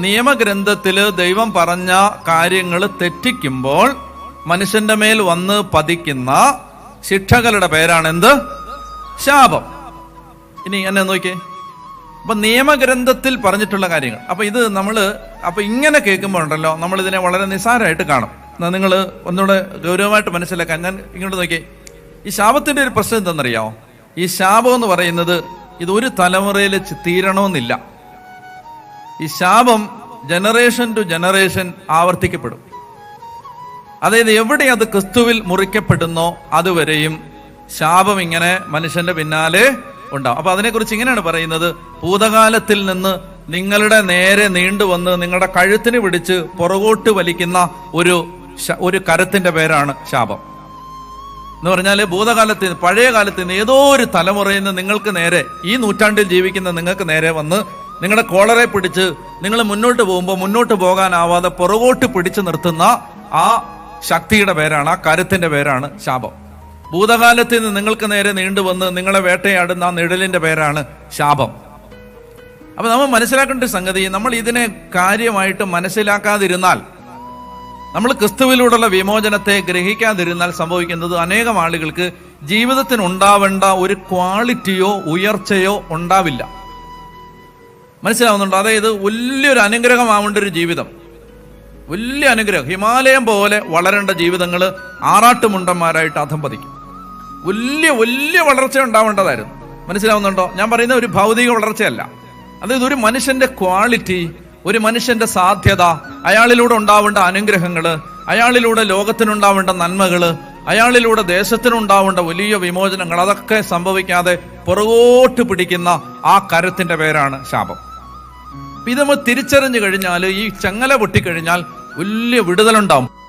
നിയമഗ്രന്ഥത്തിൽ ദൈവം പറഞ്ഞ കാര്യങ്ങൾ തെറ്റിക്കുമ്പോൾ മനുഷ്യന്റെ മേൽ വന്ന് പതിക്കുന്ന ശിക്ഷകളുടെ പേരാണ് എന്ത് ശാപം. ഇനി എന്നെ നോക്കിയേ. അപ്പൊ നിയമഗ്രന്ഥത്തിൽ പറഞ്ഞിട്ടുള്ള കാര്യങ്ങൾ. അപ്പൊ ഇത് നമ്മൾ അപ്പൊ ഇങ്ങനെ കേൾക്കുമ്പോൾ ഉണ്ടല്ലോ നമ്മൾ ഇതിനെ വളരെ നിസാരമായിട്ട് കാണും. നിങ്ങൾ ഒന്നുകൂടെ ഗൗരവമായിട്ട് മനസ്സിലാക്കാൻ ഞാൻ ഇങ്ങോട്ട് നോക്കിയേ ഈ ശാപത്തിന്റെ ഒരു പ്രശ്നം എന്തെന്നറിയാമോ ഈ ശാപം എന്ന് പറയുന്നത് ഇത് ഒരു തലമുറയിൽ തീരണമെന്നില്ല. ഈ ശാപം ജനറേഷൻ ടു ജനറേഷൻ ആവർത്തിക്കപ്പെടും. അതായത് എവിടെ അത് ക്രിസ്തുവിൽ മുറിക്കപ്പെടുന്നോ അതുവരെയും ശാപം ഇങ്ങനെ മനുഷ്യന്റെ പിന്നാലെ ഉണ്ടാവും. അപ്പൊ അതിനെക്കുറിച്ച് ഇങ്ങനെയാണ് പറയുന്നത്. ഭൂതകാലത്തിൽ നിന്ന് നിങ്ങളുടെ നേരെ നീണ്ടുവന്ന് നിങ്ങളുടെ കഴുത്തിന് പിടിച്ച് പുറകോട്ട് വലിക്കുന്ന ഒരു ഒരു കരത്തിന്റെ പേരാണ് ശാപം. എന്ന് പറഞ്ഞാൽ ഭൂതകാലത്ത് പഴയ കാലത്ത് ഏതോ ഒരു തലമുറയിൽ നിന്ന് നിങ്ങൾക്ക് നേരെ ഈ നൂറ്റാണ്ടിൽ ജീവിക്കുന്ന നിങ്ങൾക്ക് നേരെ വന്ന് നിങ്ങളുടെ കോളറെ പിടിച്ച് നിങ്ങൾ മുന്നോട്ട് പോകുമ്പോൾ മുന്നോട്ട് പോകാനാവാതെ പുറകോട്ട് പിടിച്ചു നിർത്തുന്ന ആ ശക്തിയുടെ പേരാണ് ആ കരുത്തിന്റെ പേരാണ് ശാപം. ഭൂതകാലത്തിൽ നിന്ന് നിങ്ങൾക്ക് നേരെ നീണ്ടുവന്ന് നിങ്ങളെ വേട്ടയാടുന്ന ആ നിഴലിന്റെ പേരാണ് ശാപം. അപ്പൊ നമ്മൾ മനസ്സിലാക്കേണ്ട ഒരു സംഗതി നമ്മൾ ഇതിനെ കാര്യമായിട്ട് മനസ്സിലാക്കാതിരുന്നാൽ നമ്മൾ ക്രിസ്തുവിലൂടെയുള്ള വിമോചനത്തെ ഗ്രഹിക്കാതിരുന്നാൽ സംഭവിക്കുന്നത് അനേകം ആളുകൾക്ക് ജീവിതത്തിന് ഉണ്ടാവേണ്ട ഒരു ക്വാളിറ്റിയോ ഉയർച്ചയോ ഉണ്ടാവില്ല. മനസ്സിലാവുന്നുണ്ടോ? അതായത് വലിയൊരു അനുഗ്രഹമാവേണ്ട ഒരു ജീവിതം. വലിയ അനുഗ്രഹം. ഹിമാലയം പോലെ വളരേണ്ട ജീവിതങ്ങൾ ആറാട്ടുമുണ്ടന്മാരായിട്ട് അധംപതിക്കും. വലിയ വലിയ വളർച്ച ഉണ്ടാവേണ്ടതായിരുന്നു. മനസ്സിലാവുന്നുണ്ടോ? ഞാൻ പറയുന്ന ഒരു ഭൗതിക വളർച്ചയല്ല. അതായത് ഒരു മനുഷ്യന്റെ ക്വാളിറ്റി ഒരു മനുഷ്യന്റെ സാധ്യത അയാളിലൂടെ ഉണ്ടാവേണ്ട അനുഗ്രഹങ്ങൾ അയാളിലൂടെ ലോകത്തിനുണ്ടാവേണ്ട നന്മകൾ അയാളിലൂടെ ദേശത്തിനുണ്ടാവേണ്ട വലിയ വിമോചനങ്ങൾ അതൊക്കെ സംഭവിക്കാതെ പുറകോട്ട് പിടിക്കുന്ന ആ കരത്തിന്റെ പേരാണ് ശാപം. ഇത് നമ്മൾ തിരിച്ചറിഞ്ഞു കഴിഞ്ഞാൽ ഈ ചങ്ങല പൊട്ടിക്കഴിഞ്ഞാൽ വലിയ വിടുതലുണ്ടാവും.